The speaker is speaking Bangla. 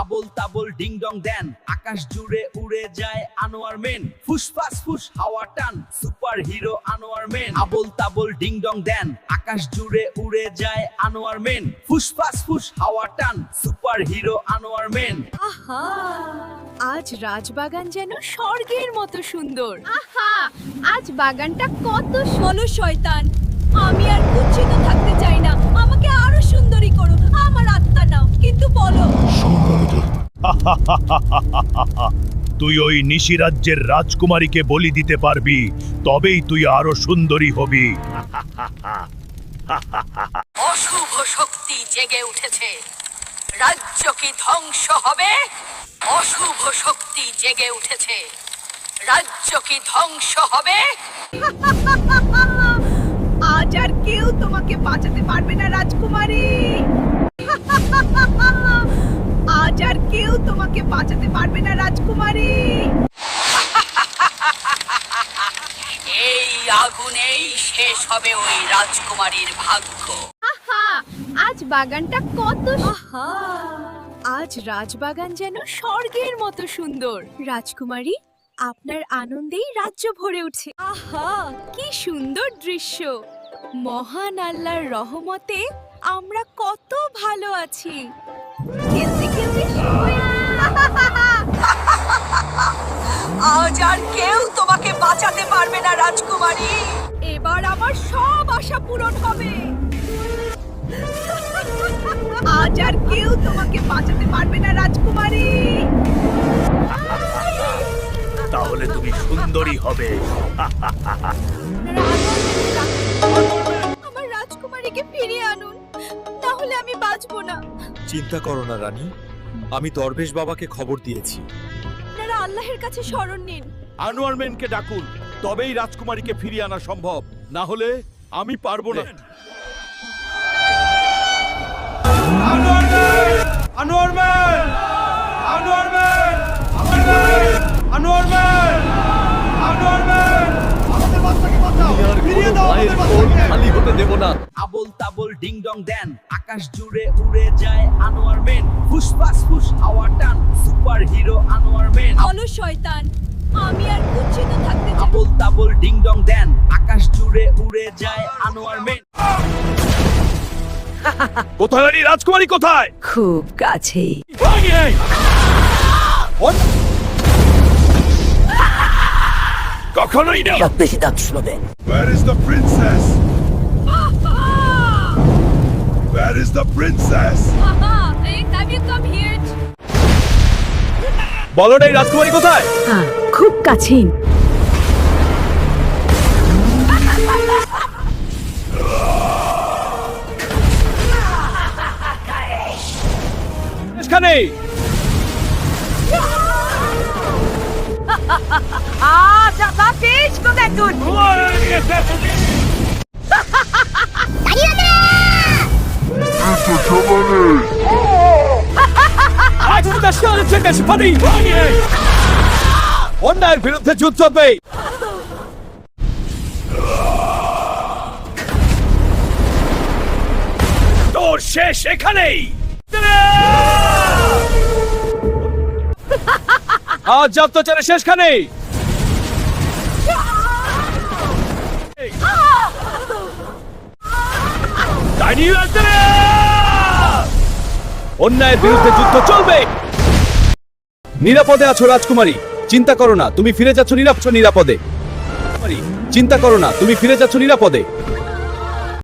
আবল তাবল ডিং ডং দেন আকাশ জুড়ে উড়ে যায় আনোয়ার মেন। ফুসফাস ফুস হাওয়া টান সুপার হিরো আনোয়ার মেন। আবল তাবল ডিং ডং দেন আকাশ জুড়ে উড়ে যায় আনোয়ার মেন। ফুসফাস ফুস হাওয়া টান সুপার হিরো আনোয়ার মেন। আজ রাজবাগান যেন স্বর্গের মতো সুন্দর। আহা, আজ বাগানটা কত বলো শয়তান। আমি আর কুচ্ছিত থাকতে চাই না। আমাকে আরও কিন্তু বলো। তুই ওই নিশি রাজ্যের রাজকুমারীকে বলি দিতে পারবি তবেই তুই আরও সুন্দরী হবি। অশুভ শক্তি জেগে উঠেছে। রাজ্য কি ধ্বংস হবে? অশুভ শক্তি জেগে উঠেছে। রাজ্য কি ধ্বংস হবে? আজ আর কেউ তোমাকে বাঁচাতে পারবে না রাজকুমারী আজ আর কেউ তোমাকে বাঁচাতে পারবে না রাজকুমারী। এই আগুনেই শেষ হবে ওই রাজকুমারীর ভাগ্য। আহা আজ বাগানটা কত আহা। আজ রাজবাগান যেন স্বর্গের মতো সুন্দর। রাজকুমারী আপনার আনন্দেই রাজ্য ভরে উঠছে আহা। কি সুন্দর দৃশ্য। মহান আল্লাহর রহমতে আমরা কত ভালো আছি। খেলতে খেলতে সময়- আজ আর কেউ তোমাকে বাঁচাতে পারবে না রাজকুমারী। এবার আমার সব আশা পূরণ হবে। আজ আর কেউ তোমাকে বাঁচাতে পারবে না রাজকুমারী। তাহলে তুমি সুন্দরী হবে। আমার রাজকুমারীকে ফিরিয়ে আনুন তাহলে আমি বাঁচবো না। চিন্তা করো না রানী। আমি দরবেশ বাবাকে খবর দিয়েছি। আল্লাহের কাছে শরণ নিন। আনোয়ার মেনকে ডাকুন তবেই রাজকুমারীকে ফিরিয়ে আনা সম্ভব। না হলে আমি পারব না। Anwar man Anwar man Anwar man Anwar man আমাদের বাচ্চাকে বাঁচাও! ফিরিয়ে দাও আমাদের বাচ্চাকে! খালি হতে দেব না। আবল তাবল ডিং ডং দেন আকাশ জুড়ে উড়ে যায় আনোয়ার মেন। ফুসফাস ফুস হাওয়া সুপার হিরো আনোয়ার মেন। বলো শয়তান। আমি আর কুচ্ছিত থাকতে চাই আবল তাবল ডিং ডং দেন আকাশ জুড়ে উড়ে যায় আনোয়ার মেন। কোথায় রানী রাজকুমারী কোথায়? খুব কাছেই। কখনোই না। Where is the princess? Where is the princess? Have you come here? বলো নাই রাজকুমারী কোথায়? খুব কাছেই। এখানে। আজ আপা পেশ কোথায় তুই অন্যায়ের বিরুদ্ধে যুদ্ধ হবে তোর শেষ এখানেই। আজ যাত্রাচারের শেষখানেই! অন্যায়ের বিরুদ্ধে যুদ্ধ চলবে। নিরাপদে আছো রাজকুমারী। চিন্তা করো না, তুমি ফিরে যাচ্ছ নিরাপদ। চিন্তা করো না, তুমি ফিরে যাচ্ছ নিরাপদে।